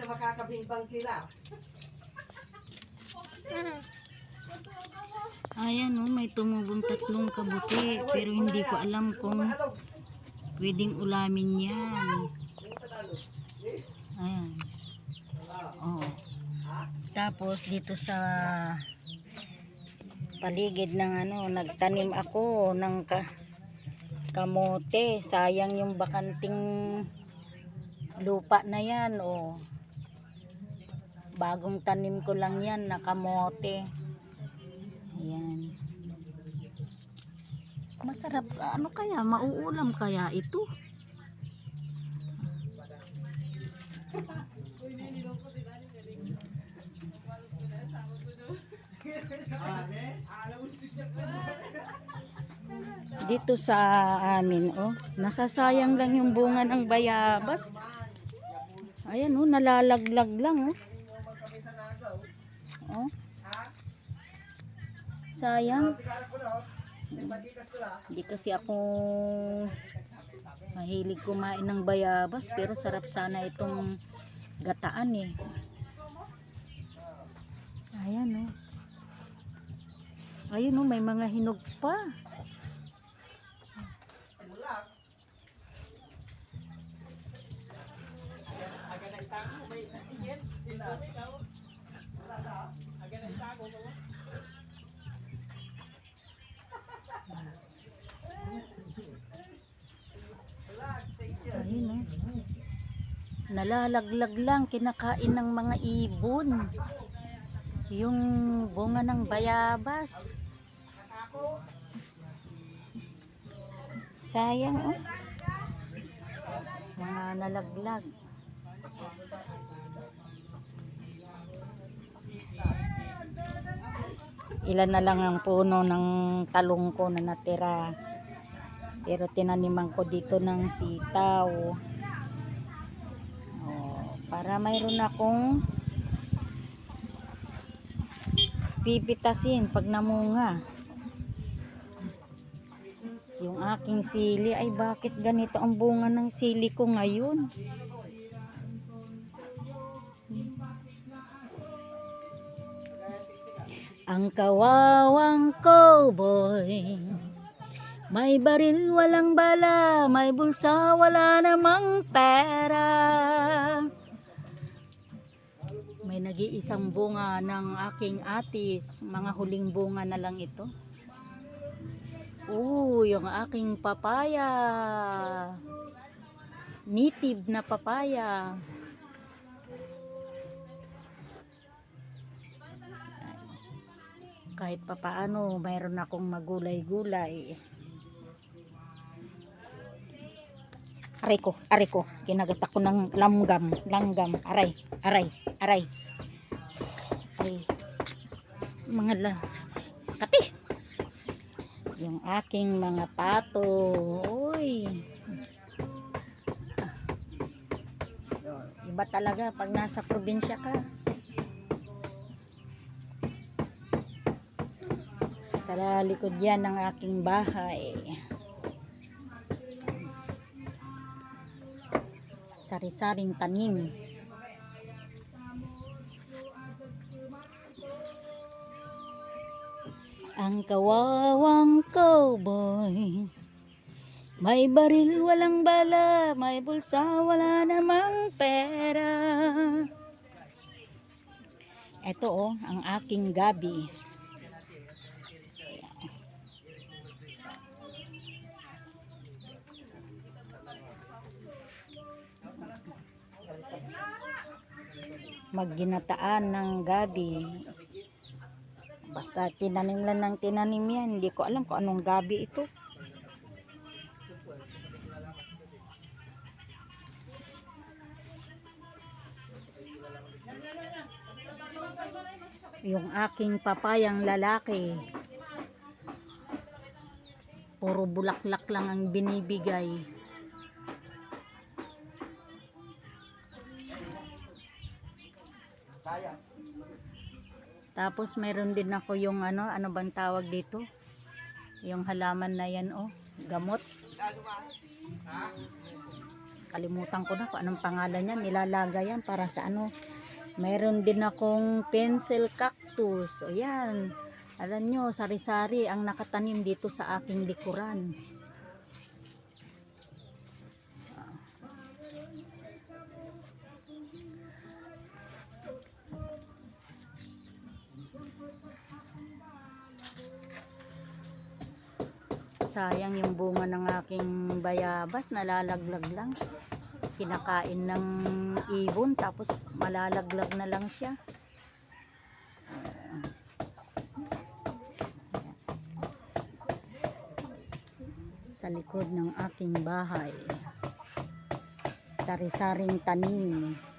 na makakabimbang sila. Ayan oh, may tumubong tatlong kabuti. Pero hindi ko alam kung pwedeng ulamin yan. Ayan. Oh. Tapos dito sa paligid ng ano, nagtanim ako ng ka, kamote. Sayang yung bakanting lupa na yan. Oh. Bagong tanim ko lang yan na kamote. Ayan. Masarap. Ano kaya? Mauulam kaya ito? Dito sa amin, oh, nasasayang lang yung bunga ng bayabas. Ayan, oh, nalalaglag lang, oh. Oh. Sayang. Bigara ko na, oh. May patikas ko na. Hindi kasi ako mahilig kumain ng bayabas pero sarap sana itong gataan eh. Ayan oh. Ayun oh, may mga hinog pa. Mulak. Nalalaglag lang kinakain ng mga ibon. Yung bunga ng bayabas. Sayang oh. Mga nalaglag. Ilan na lang ang puno ng talong ko na natira. Pero tinaniman ko dito ng sitaw. Oh, para mayroon akong pipitasin pag namunga. Yung aking sili ay bakit ganito ang bunga ng sili ko ngayon? Ang kawawang cowboy. May baril walang bala. May bulsa wala namang pera. May nag-iisang bunga ng aking atis. Mga huling bunga na lang ito. Oo, yung aking papaya. Native na papaya. Kahit papaano, mayroon akong magulay-gulay. Aray ko, aray ko. Kinagat ako ng langgam, langgam. Aray, aray, aray. Aray. Mga la... Kati! yung aking mga pato. Uy. Iba talaga pag nasa probinsya ka. Sa likod yan ng aking bahay. Sari-saring tanim. Ang kawawang cowboy May baril walang bala May bulsa wala namang pera Ito oh, ang aking gabi Magginataan ng gabi Basta tinanim lang ng tinanim yan. Hindi ko alam kung anong gabi ito. Yung aking papayang lalaki. Puro bulaklak lang ang binibigay. Tapos meron din ako yung ano, ano bang tawag dito? Yung halaman na yan oh, gamot. Kalimutan ko na kung anong pangalan niyan. Nilalagay yan para sa ano. Meron din akong pencil cactus. O yan. Alam nyo, sari-sari ang nakatanim dito sa aking likuran. Sayang yung bunga ng aking bayabas, nalalaglag lang. Kinakain ng ibon tapos malalaglag na lang siya. Sa likod ng aking bahay. Sari-saring tanim.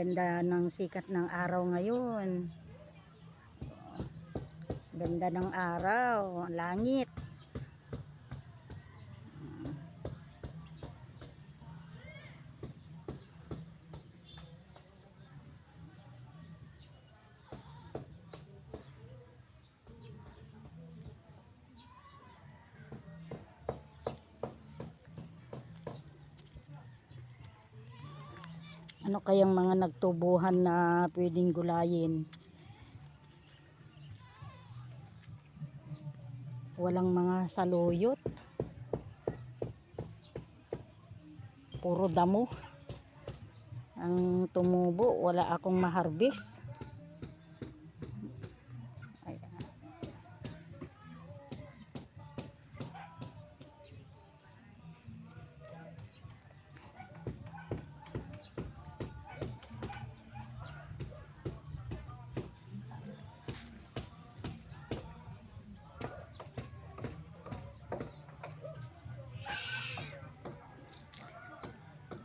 Ganda ng sikat ng araw ngayon. Ganda ng araw, langit. Ano kayang mga nagtubuhan na pwedeng gulayin? Walang mga saluyot. Puro damo. Ang tumubo, wala akong maharbis.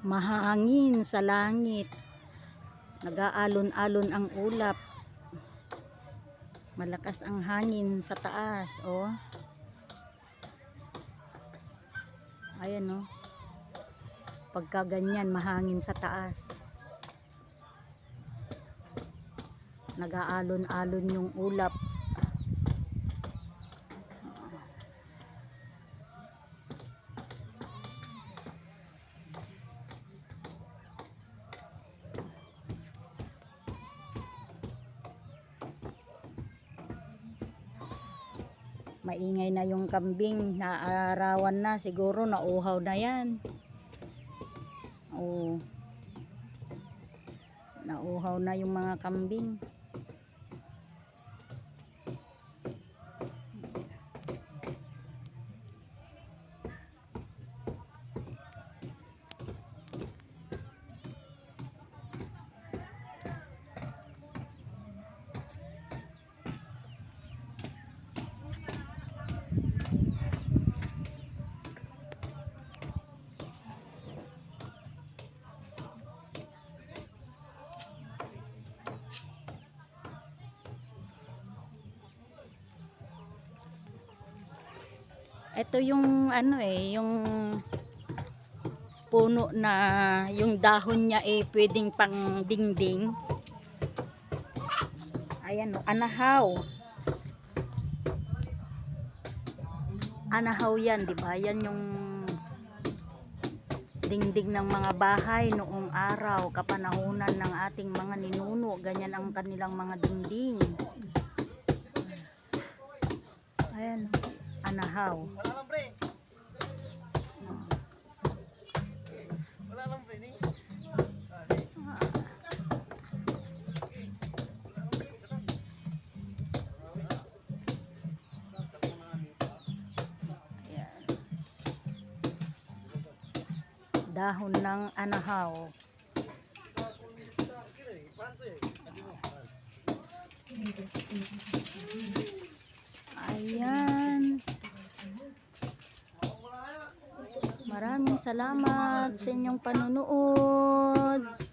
Mahangin sa langit. Nag-aalon-alon ang ulap. Malakas ang hangin sa taas, oh. Ayan, oh. Pagka ganyan, mahangin sa taas. Nag-aalon-alon yung ulap. Maingay na yung kambing, naarawan na, siguro nauhaw na yan. Oo. Nauhaw na yung mga kambing. Ito yung ano eh, yung puno na yung dahon niya eh pwedeng pang dingding. Ayan o, anahaw. Anahaw yan, di ba? Yan yung dingding ng mga bahay noong araw, kapanahunan ng ating mga ninuno. Ganyan ang kanilang mga dingding. Ayan, anahaw. Wala lang pre. Wala lang pre ni. dahon ng anahaw. Ayan. Maraming salamat sa inyong panunood.